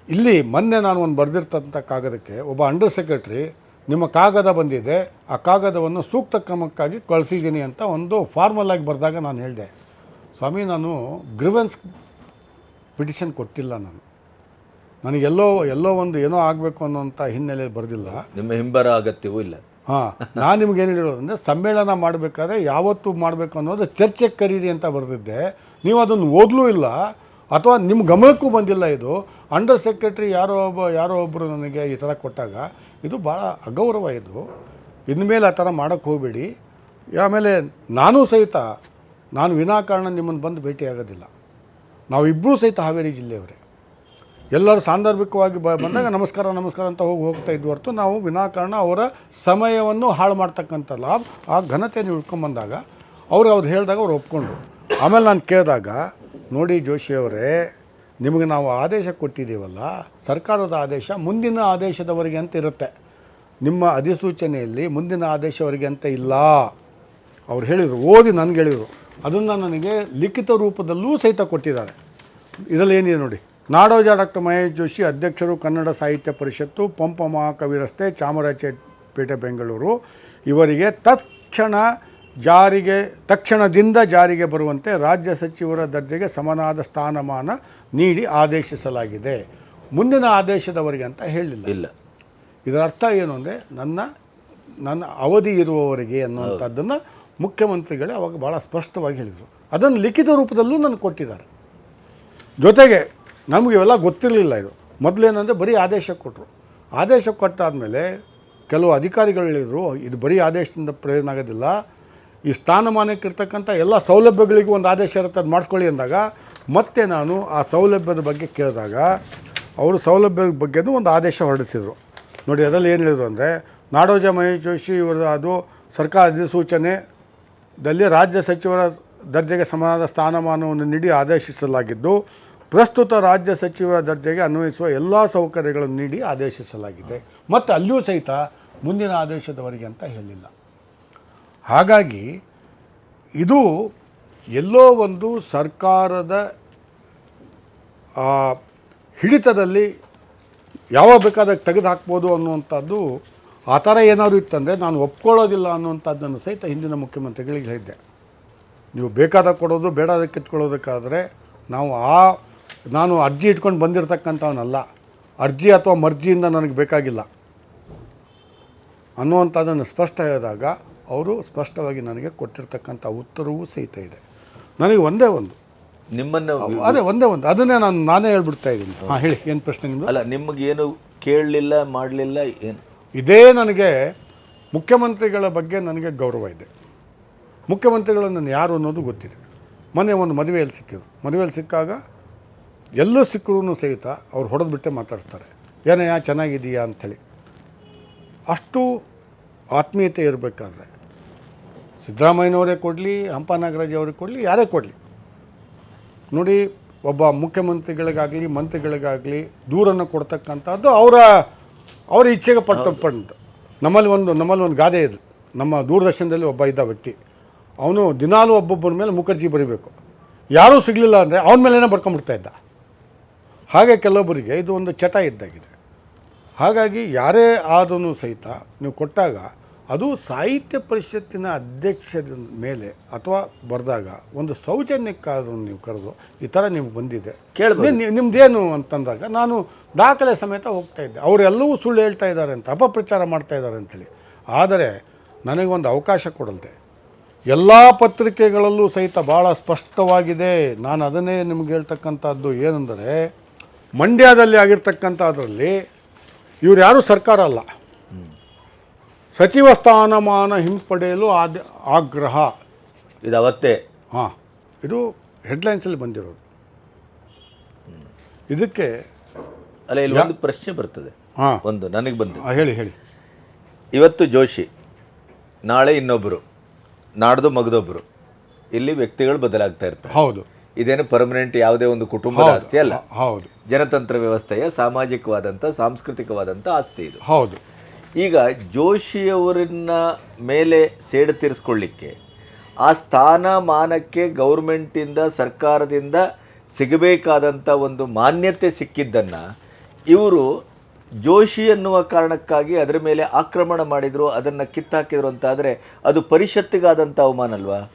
ಇಲ್ಲಿ ಮೊನ್ನೆ ನಾನು ಒಂದು ಬರೆದಿರ್ತಂಥ ಕಾಗದಕ್ಕೆ ಒಬ್ಬ ಅಂಡರ್ ಸೆಕ್ರೆಟ್ರಿ, ನಿಮ್ಮ ಕಾಗದ ಬಂದಿದೆ, ಆ ಕಾಗದವನ್ನು ಸೂಕ್ತ ಕ್ರಮಕ್ಕಾಗಿ ಕಳಿಸಿದ್ದೀನಿ ಅಂತ ಒಂದು ಫಾರ್ಮಲ್ ಆಗಿ ಬರೆದಾಗ ನಾನು ಹೇಳಿದೆ, ಸ್ವಾಮಿ, ನಾನು ಗ್ರಿವೆನ್ಸ್ ಪಿಟಿಷನ್ ಕೊಟ್ಟಿಲ್ಲ ನಾನು. ನನಗೆಲ್ಲೋ ಎಲ್ಲೋ ಒಂದು ಏನೋ ಆಗಬೇಕು ಅನ್ನೋಂಥ ಹಿನ್ನೆಲೆಯಲ್ಲಿ ಬರೆದಿಲ್ಲ. ನಿಮ್ಮ ಹಿಂಬರ ಅಗತ್ಯವೂ ಇಲ್ಲ. ಹಾಂ ನಾನು ನಿಮ್ಗೆ ಏನು ಹೇಳಿರೋದಂದರೆ ಸಮ್ಮೇಳನ ಮಾಡಬೇಕಾದ್ರೆ ಯಾವತ್ತು ಮಾಡಬೇಕು ಅನ್ನೋದು ಚರ್ಚೆಗೆ ಕರೀರಿ ಅಂತ ಬರೆದಿದ್ದೆ. ನೀವು ಅದನ್ನು ಓದಲೂ ಇಲ್ಲ ಅಥವಾ ನಿಮ್ಮ ಗಮನಕ್ಕೂ ಬಂದಿಲ್ಲ ಇದು. ಅಂಡರ್ ಸೆಕ್ರೆಟ್ರಿ ಯಾರೋ ಒಬ್ಬ ಯಾರೋ ಒಬ್ಬರು ನನಗೆ ಈ ಥರ ಕೊಟ್ಟಾಗ ಇದು ಭಾಳ ಅಗೌರವ ಇದು. ಇನ್ಮೇಲೆ ಆ ಥರ ಮಾಡೋಕ್ಕೆ ಹೋಗಬೇಡಿ. ಆಮೇಲೆ ನಾನೂ ಸಹಿತ ನಾನು ವಿನಾಕಾರಣ ನಿಮ್ಮನ್ನು ಬಂದು ಭೇಟಿಯಾಗೋದಿಲ್ಲ. ನಾವಿಬ್ಬರೂ ಸಹಿತ ಹಾವೇರಿ ಜಿಲ್ಲೆಯವರೇ. ಎಲ್ಲರೂ ಸಾಂದರ್ಭಿಕವಾಗಿ ಬ, ಬಂದಾಗ ನಮಸ್ಕಾರ ನಮಸ್ಕಾರ ಅಂತ ಹೋಗಿ ಹೋಗ್ತಾ ಇದ್ದು ಹೊರತು ನಾವು ವಿನಾಕಾರಣ ಅವರ ಸಮಯವನ್ನು ಹಾಳು ಮಾಡ್ತಕ್ಕಂಥ ಲಾಭ, ಆ ಘನತೆಯನ್ನು ಬಂದಾಗ ಅವ್ರು ಅವ್ರು ಹೇಳಿದಾಗ ಅವ್ರು ಒಪ್ಕೊಂಡ್ರು. ಆಮೇಲೆ ನಾನು ಕೇಳಿದಾಗ, ನೋಡಿ ಜೋಶಿಯವರೇ ನಿಮಗೆ ನಾವು ಆದೇಶ ಕೊಟ್ಟಿದ್ದೀವಲ್ಲ, ಸರ್ಕಾರದ ಆದೇಶ ಮುಂದಿನ ಆದೇಶದವರೆಗೆ ಅಂತ ಇರುತ್ತೆ. ನಿಮ್ಮ ಅಧಿಸೂಚನೆಯಲ್ಲಿ ಮುಂದಿನ ಆದೇಶವರೆಗೆ ಅಂತ ಇಲ್ಲ. ಅವ್ರು ಹೇಳಿದರು, ಓದಿ ನನಗೆ ಹೇಳಿದರು. ಅದನ್ನು ನನಗೆ ಲಿಖಿತ ರೂಪದಲ್ಲೂ ಸಹಿತ ಕೊಟ್ಟಿದ್ದಾರೆ. ಇದರಲ್ಲಿ ಏನಿದೆ ನೋಡಿ? ನಾಡೋಜ ಡಾಕ್ಟರ್ ಮಹೇಶ್ ಜೋಶಿ ಅಧ್ಯಕ್ಷರು ಕನ್ನಡ ಸಾಹಿತ್ಯ ಪರಿಷತ್ತು ಪಂಪ ಮಹಾಕವಿ ರಸ್ತೆ ಚಾಮರಾಜಪೇಟೆ ಬೆಂಗಳೂರು. ಇವರಿಗೆ ತಕ್ಷಣ ಜಾರಿಗೆ ತಕ್ಷಣದಿಂದ ಜಾರಿಗೆ ಬರುವಂತೆ ರಾಜ್ಯ ಸಚಿವರ ದರ್ಜೆಗೆ ಸಮನಾದ ಸ್ಥಾನಮಾನ ನೀಡಿ ಆದೇಶಿಸಲಾಗಿದೆ. ಮುಂದಿನ ಆದೇಶದವರೆಗೆ ಅಂತ ಹೇಳಿಲ್ಲ. ಇಲ್ಲ. ಇದರ ಅರ್ಥ ಏನು ಅಂದರೆ ನನ್ನ ನನ್ನ ಅವಧಿ ಇರುವವರೆಗೆ ಅನ್ನುವಂಥದ್ದನ್ನು ಮುಖ್ಯಮಂತ್ರಿಗಳೇ ಅವಾಗ ಭಾಳ ಸ್ಪಷ್ಟವಾಗಿ ಹೇಳಿದರು. ಅದನ್ನು ಲಿಖಿತ ರೂಪದಲ್ಲೂ ನನಗೆ ಕೊಟ್ಟಿದ್ದಾರೆ. ಜೊತೆಗೆ ನಮಗೆ ಇವೆಲ್ಲ ಗೊತ್ತಿರಲಿಲ್ಲ ಇದು. ಮೊದಲೇನಂದರೆ ಬರೀ ಆದೇಶ ಕೊಟ್ಟರು ಆದೇಶ ಕೊಟ್ಟಾದಮೇಲೆ ಕೆಲವು ಅಧಿಕಾರಿಗಳಿದ್ರು, ಇದು ಬರೀ ಆದೇಶದಿಂದ ಪ್ರಯೋಜನ ಆಗೋದಿಲ್ಲ. ಈ ಸ್ಥಾನಮಾನಕ್ಕೆ ಇರ್ತಕ್ಕಂಥ ಎಲ್ಲ ಸೌಲಭ್ಯಗಳಿಗೂ ಒಂದು ಆದೇಶ ಇರುತ್ತೆ, ಅದು ಮಾಡಿಸ್ಕೊಳ್ಳಿ ಅಂದಾಗ ಮತ್ತೆ ನಾನು ಆ ಸೌಲಭ್ಯದ ಬಗ್ಗೆ ಕೇಳಿದಾಗ ಅವರು ಸೌಲಭ್ಯದ ಬಗ್ಗೆನೂ ಒಂದು ಆದೇಶ ಹೊರಡಿಸಿದರು. ನೋಡಿ, ಅದರಲ್ಲಿ ಏನು ಹೇಳಿದರು ಅಂದರೆ, ನಾಡೋಜ ಮಹೇಶ್ ಜೋಶಿ ಇವರು ಅದು ಸರ್ಕಾರ ಅಧಿಸೂಚನೆದಲ್ಲಿ ರಾಜ್ಯ ಸಚಿವರ ದರ್ಜೆಗೆ ಸಮಾನದ ಸ್ಥಾನಮಾನವನ್ನು ನೀಡಿ ಆದೇಶಿಸಲಾಗಿದ್ದು ಪ್ರಸ್ತುತ ರಾಜ್ಯ ಸಚಿವರ ದರ್ಜೆಗೆ ಅನ್ವಯಿಸುವ ಎಲ್ಲ ಸೌಕರ್ಯಗಳನ್ನು ನೀಡಿ ಆದೇಶಿಸಲಾಗಿದೆ. ಮತ್ತು ಅಲ್ಲಿಯೂ ಸಹಿತ ಮುಂದಿನ ಆದೇಶದವರೆಗೆ ಅಂತ ಹೇಳಿಲ್ಲ. ಹಾಗಾಗಿ ಇದು ಎಲ್ಲೋ ಒಂದು ಸರ್ಕಾರದ ಹಿಡಿತದಲ್ಲಿ ಯಾವ ಬೇಕಾದಾಗ ತೆಗೆದು ಹಾಕ್ಬೋದು ಅನ್ನುವಂಥದ್ದು ಆ ಥರ ಏನಾದರೂ ಇತ್ತಂದರೆ ನಾನು ಒಪ್ಕೊಳ್ಳೋದಿಲ್ಲ ಅನ್ನುವಂಥದ್ದನ್ನು ಸಹಿತ ಹಿಂದಿನ ಮುಖ್ಯಮಂತ್ರಿಗಳಿಗೆ ಹೇಳಿದ್ದೆ. ನೀವು ಬೇಕಾದಾಗ ಕೊಡೋದು ಬೇಡಾದ ಕಿತ್ಕೊಳ್ಳೋದಕ್ಕಾದರೆ ನಾವು ಆ ನಾನು ಅರ್ಜಿ ಇಟ್ಕೊಂಡು ಬಂದಿರತಕ್ಕಂಥವನಲ್ಲ ಅರ್ಜಿ ಅಥವಾ ಮರ್ಜಿಯಿಂದ ನನಗೆ ಬೇಕಾಗಿಲ್ಲ. ಅನ್ನುವಂಥದ್ದನ್ನು ಸ್ಪಷ್ಟ ಹೇಳಿದಾಗ ಅವರು ಸ್ಪಷ್ಟವಾಗಿ ನನಗೆ ಕೊಟ್ಟಿರ್ತಕ್ಕಂಥ ಉತ್ತರವೂ ಸಹಿತ ಇದೆ. ನನಗೆ ಒಂದೇ ಒಂದು. ನಿಮ್ಮನ್ನು ಅದೇ ಒಂದೇ ಒಂದು. ಅದನ್ನೇ ನಾನು ನಾನೇ ಹೇಳ್ಬಿಡ್ತಾ ಇದ್ದೀನಿ. ಹಾಂ ಹೇಳಿ ಏನು ಪ್ರಶ್ನೆ ನಿಮ್ಮದು ಅಲ್ಲ ನಿಮಗೇನು ಕೇಳಲಿಲ್ಲ ಮಾಡಲಿಲ್ಲ ಏನು? ಇದೇ ನನಗೆ ಮುಖ್ಯಮಂತ್ರಿಗಳ ಬಗ್ಗೆ ನನಗೆ ಗೌರವ ಇದೆ. ಮುಖ್ಯಮಂತ್ರಿಗಳು ನಾನು ಯಾರು ಅನ್ನೋದು ಗೊತ್ತಿದೆ. ಮೊನ್ನೆ ಒಂದು ಮದುವೆಯಲ್ಲಿ ಸಿಕ್ಕಿದ್ರು. ಮದುವೆಯಲ್ಲಿ ಸಿಕ್ಕಾಗ ಎಲ್ಲೂ ಸಿಕ್ಕರೂ ಸಹಿತ ಅವ್ರು ಹೊಡೆದ್ಬಿಟ್ಟೆ ಮಾತಾಡ್ತಾರೆ. ಏನಯ್ಯ ಚೆನ್ನಾಗಿದೆಯಾ ಅಂಥೇಳಿ. ಅಷ್ಟು ಆತ್ಮೀಯತೆ ಇರಬೇಕಾದ್ರೆ. ಸಿದ್ದರಾಮಯ್ಯನವರೇ ಕೊಡಲಿ ಹಂಪ ನಾಗರಾಜ್ ಅವರೇ ಕೊಡಲಿ ಯಾರೇ ಕೊಡಲಿ. ನೋಡಿ ಒಬ್ಬ ಮುಖ್ಯಮಂತ್ರಿಗಳಿಗಾಗಲಿ ಮಂತ್ರಿಗಳಿಗಾಗಲಿ ದೂರನ್ನು ಕೊಡ್ತಕ್ಕಂಥದ್ದು ಅವರ ಅವರ ಇಚ್ಛೆಗೆ ಪಟ್ಟ ಪಟ್ಟು ನಮ್ಮಲ್ಲಿ ಒಂದು ನಮ್ಮಲ್ಲಿ ಒಂದು ಗಾದೆ ಇದೆ. ನಮ್ಮ ದೂರದರ್ಶನದಲ್ಲಿ ಒಬ್ಬ ಇದ್ದ ವ್ಯಕ್ತಿ. ಅವನು ದಿನಾಲೂ ಒಬ್ಬೊಬ್ಬರ ಮೇಲೆ ಮುಖರ್ಜಿ ಬರೀಬೇಕು. ಯಾರೂ ಸಿಗಲಿಲ್ಲ ಅಂದರೆ ಅವನ ಮೇಲೇ ಬರ್ಕೊಂಬಿಡ್ತಾ ಇದ್ದ. ಹಾಗೆ ಕೆಲವೊಬ್ಬರಿಗೆ ಇದು ಒಂದು ಚಟ ಇದ್ದಾಗಿದೆ. ಹಾಗಾಗಿ ಯಾರೇ ಆದನು ಸಹಿತ ನೀವು ಕೊಟ್ಟಾಗ ಅದು ಸಾಹಿತ್ಯ ಪರಿಷತ್ತಿನ ಅಧ್ಯಕ್ಷದ ಮೇಲೆ ಅಥವಾ ಬರೆದಾಗ ಒಂದು ಸೌಜನ್ಯಕ್ಕಾದ್ರೂ ನೀವು ಕರೆದು ಈ ಥರ ನಿಮ್ಗೆ ಬಂದಿದೆ. ಕೇಳಿ ನಿಮ್ಮದೇನು ನಿಮ್ದೇನು ಅಂತಂದಾಗ ನಾನು ದಾಖಲೆ ಸಮೇತ ಹೋಗ್ತಾ ಇದ್ದೆ. ಅವರೆಲ್ಲವೂ ಸುಳ್ಳು ಹೇಳ್ತಾ ಇದ್ದಾರೆ ಅಂತ ಅಪಪ್ರಚಾರ ಮಾಡ್ತಾ ಇದ್ದಾರೆ ಅಂತೇಳಿ. ಆದರೆ ನನಗೊಂದು ಅವಕಾಶ ಕೊಡಲ್ದೆ. ಎಲ್ಲ ಪತ್ರಿಕೆಗಳಲ್ಲೂ ಸಹಿತ ಭಾಳ ಸ್ಪಷ್ಟವಾಗಿದೆ. ನಾನು ಅದನ್ನೇ ನಿಮ್ಗೆ ಹೇಳ್ತಕ್ಕಂಥದ್ದು ಏನೆಂದರೆ ಮಂಡ್ಯದಲ್ಲಿ ಆಗಿರ್ತಕ್ಕಂಥದ್ರಲ್ಲಿ ಇವ್ರು ಯಾರೂ ಸರ್ಕಾರ ಅಲ್ಲ. ಸಚಿವ ಸ್ಥಾನಮಾನ ಹಿಂಪಡೆಯಲು ಆದ ಆಗ್ರಹ. ಇದು ಅವತ್ತೇ. ಹಾಂ ಇದು ಹೆಡ್ಲೈನ್ಸಲ್ಲಿ ಬಂದಿರೋದು. ಇದಕ್ಕೆ ಅಲ್ಲ ಇಲ್ಲಿ ಒಂದು ಪ್ರಶ್ನೆ ಬರ್ತದೆ. ಹಾಂ. ಒಂದು ನನಗೆ ಬಂದು ಹೇಳಿ ಹೇಳಿ. ಇವತ್ತು ಜೋಶಿ ನಾಳೆ ಇನ್ನೊಬ್ಬರು ನಾಡ್ದು ಮಗದೊಬ್ಬರು ಇಲ್ಲಿ ವ್ಯಕ್ತಿಗಳು ಬದಲಾಗ್ತಾ ಇರ್ತಾರೆ. ಹೌದು. ಇದೇನು ಪರ್ಮನೆಂಟ್ ಯಾವುದೇ ಒಂದು ಕುಟುಂಬದ ಆಸ್ತಿ ಅಲ್ಲ. ಹೌದು. ಜನತಂತ್ರ ವ್ಯವಸ್ಥೆಯ ಸಾಮಾಜಿಕವಾದಂಥ ಸಾಂಸ್ಕೃತಿಕವಾದಂಥ ಆಸ್ತಿ ಇದು. ಹೌದು. ಈಗ ಜೋಶಿಯವರನ್ನ ಮೇಲೆ ಸೇಡು ತೀರಿಸ್ಕೊಳ್ಳಿಕ್ಕೆ ಆ ಸ್ಥಾನಮಾನಕ್ಕೆ ಗೌರ್ಮೆಂಟಿಂದ ಸರ್ಕಾರದಿಂದ ಸಿಗಬೇಕಾದಂಥ ಒಂದು ಮಾನ್ಯತೆ ಸಿಕ್ಕಿದ್ದನ್ನು ಇವರು ಜೋಶಿ ಎನ್ನುವ ಕಾರಣಕ್ಕಾಗಿ ಅದರ ಮೇಲೆ ಆಕ್ರಮಣ ಮಾಡಿದ್ರು ಅದನ್ನು ಕಿತ್ತಾಕಿದ್ರು ಅಂತಾದರೆ ಅದು ಪರಿಷತ್ತಿಗಾದಂಥ ಅವಮಾನ ಅಲ್ವಾ?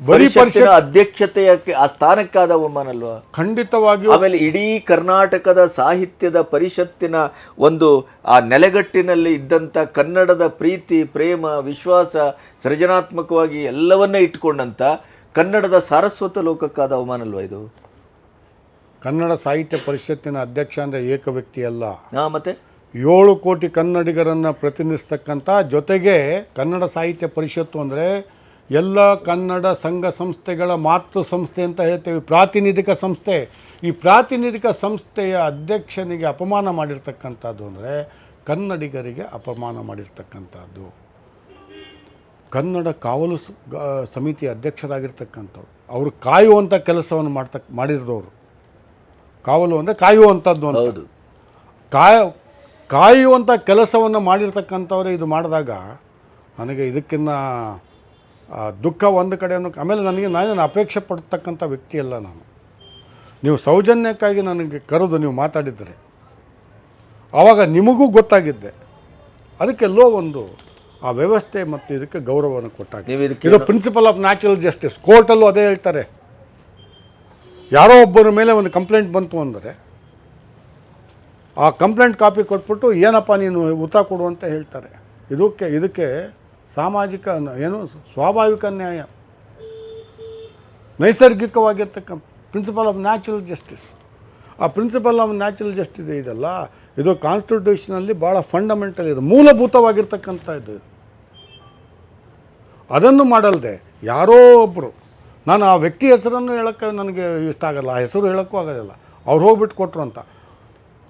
ಬರೀ ಪರಿಷತ್ತಿನ ಅಧ್ಯಕ್ಷತೆಯ ಆ ಸ್ಥಾನಕ್ಕಾದ ಅವಮಾನ ಅಲ್ವಾ? ಖಂಡಿತವಾಗಿಯೂ ಆಮೇಲೆ ಇಡೀ ಕರ್ನಾಟಕದ ಸಾಹಿತ್ಯದ ಪರಿಷತ್ತಿನ ಒಂದು ಆ ನೆಲೆಗಟ್ಟಿನಲ್ಲಿ ಇದ್ದಂಥ ಕನ್ನಡದ ಪ್ರೀತಿ ಪ್ರೇಮ ವಿಶ್ವಾಸ ಸೃಜನಾತ್ಮಕವಾಗಿ ಎಲ್ಲವನ್ನ ಇಟ್ಕೊಂಡಂತ ಕನ್ನಡದ ಸಾರಸ್ವತ ಲೋಕಕ್ಕಾದ ಅವಮಾನ ಅಲ್ವಾ ಇದು? ಕನ್ನಡ ಸಾಹಿತ್ಯ ಪರಿಷತ್ತಿನ ಅಧ್ಯಕ್ಷ ಅಂದರೆ ಏಕ ವ್ಯಕ್ತಿ ಅಲ್ಲ. ಹಾ ಮತ್ತೆ? ಏಳು ಕೋಟಿ ಕನ್ನಡಿಗರನ್ನು ಪ್ರತಿನಿಧಿಸ್ತಕ್ಕಂಥ ಜೊತೆಗೆ ಕನ್ನಡ ಸಾಹಿತ್ಯ ಪರಿಷತ್ತು ಅಂದರೆ ಎಲ್ಲ ಕನ್ನಡ ಸಂಘ ಸಂಸ್ಥೆಗಳ ಮಾತೃ ಸಂಸ್ಥೆ ಅಂತ ಹೇಳ್ತೇವೆ ಪ್ರಾತಿನಿಧಿಕ ಸಂಸ್ಥೆ. ಈ ಪ್ರಾತಿನಿಧಿಕ ಸಂಸ್ಥೆಯ ಅಧ್ಯಕ್ಷನಿಗೆ ಅಪಮಾನ ಮಾಡಿರ್ತಕ್ಕಂಥದ್ದು ಅಂದರೆ ಕನ್ನಡಿಗರಿಗೆ ಅಪಮಾನ ಮಾಡಿರ್ತಕ್ಕಂಥದ್ದು. ಕನ್ನಡ ಕಾವಲು ಸಮಿತಿ ಅಧ್ಯಕ್ಷರಾಗಿರ್ತಕ್ಕಂಥವ್ರು. ಅವರು ಕಾಯುವಂಥ ಕೆಲಸವನ್ನು ಮಾಡ್ತಕ್ಕ ಮಾಡಿರೋರು. ಕಾವಲು ಅಂದರೆ ಕಾಯುವಂಥದ್ದು ಅಂತ. ಕಾಯ ಕಾಯುವಂಥ ಕೆಲಸವನ್ನು ಮಾಡಿರ್ತಕ್ಕಂಥವ್ರೆ ಇದು ಮಾಡಿದಾಗ ನನಗೆ ಇದಕ್ಕಿನ್ನ ದುಃಖ ಒಂದು ಕಡೆ ಅನ್ನೋ ಆಮೇಲೆ ನನಗೆ ನಾನೇನು ಅಪೇಕ್ಷೆ ಪಡ್ತಕ್ಕಂಥ ವ್ಯಕ್ತಿ ಅಲ್ಲ ನಾನು. ನೀವು ಸೌಜನ್ಯಕ್ಕಾಗಿ ನನಗೆ ಕರೆದು ನೀವು ಮಾತಾಡಿದರೆ ಆವಾಗ ನಿಮಗೂ ಗೊತ್ತಾಗಿದ್ದೆ. ಅದಕ್ಕೆಲ್ಲೋ ಒಂದು ಆ ವ್ಯವಸ್ಥೆ ಮತ್ತು ಇದಕ್ಕೆ ಗೌರವವನ್ನು ಕೊಟ್ಟಾಗ. ಇದು ಪ್ರಿನ್ಸಿಪಲ್ ಆಫ್ ನ್ಯಾಚುರಲ್ ಜಸ್ಟಿಸ್ ಕೋರ್ಟಲ್ಲೂ ಅದೇ ಹೇಳ್ತಾರೆ. ಯಾರೋ ಒಬ್ಬರ ಮೇಲೆ ಒಂದು ಕಂಪ್ಲೇಂಟ್ ಬಂತು ಅಂದರೆ ಆ ಕಂಪ್ಲೇಂಟ್ ಕಾಪಿ ಕೊಟ್ಬಿಟ್ಟು ಏನಪ್ಪ ನೀನು ಉತ್ತರ ಕೊಡು ಅಂತ ಹೇಳ್ತಾರೆ. ಇದಕ್ಕೆ ಇದಕ್ಕೆ ಸಾಮಾಜಿಕ ಏನು ಸ್ವಾಭಾವಿಕ ನ್ಯಾಯ. ನೈಸರ್ಗಿಕವಾಗಿರ್ತಕ್ಕಂಥ ಪ್ರಿನ್ಸಿಪಲ್ ಆಫ್ ನ್ಯಾಚುರಲ್ ಜಸ್ಟಿಸ್ ಆ ಪ್ರಿನ್ಸಿಪಲ್ ಆಫ್ ನ್ಯಾಚುರಲ್ ಜಸ್ಟಿಸ್ ಇದೆಲ್ಲ. ಇದು ಕಾನ್ಸ್ಟಿಟ್ಯೂಷನಲ್ಲಿ ಭಾಳ ಫಂಡಮೆಂಟಲ್ ಇದೆ. ಮೂಲಭೂತವಾಗಿರ್ತಕ್ಕಂಥ ಇದು. ಅದನ್ನು ಮಾಡಲ್ದೆ ಯಾರೋ ಒಬ್ಬರು ನಾನು ಆ ವ್ಯಕ್ತಿ ಹೆಸರನ್ನು ಹೇಳೋಕ್ಕೆ ನನಗೆ ಇಷ್ಟ ಆಗಲ್ಲ ಆ ಹೆಸರು ಹೇಳೋಕ್ಕೂ ಆಗೋದಿಲ್ಲ ಅವ್ರು ಹೋಗ್ಬಿಟ್ಟು ಕೊಟ್ಟರು ಅಂತ.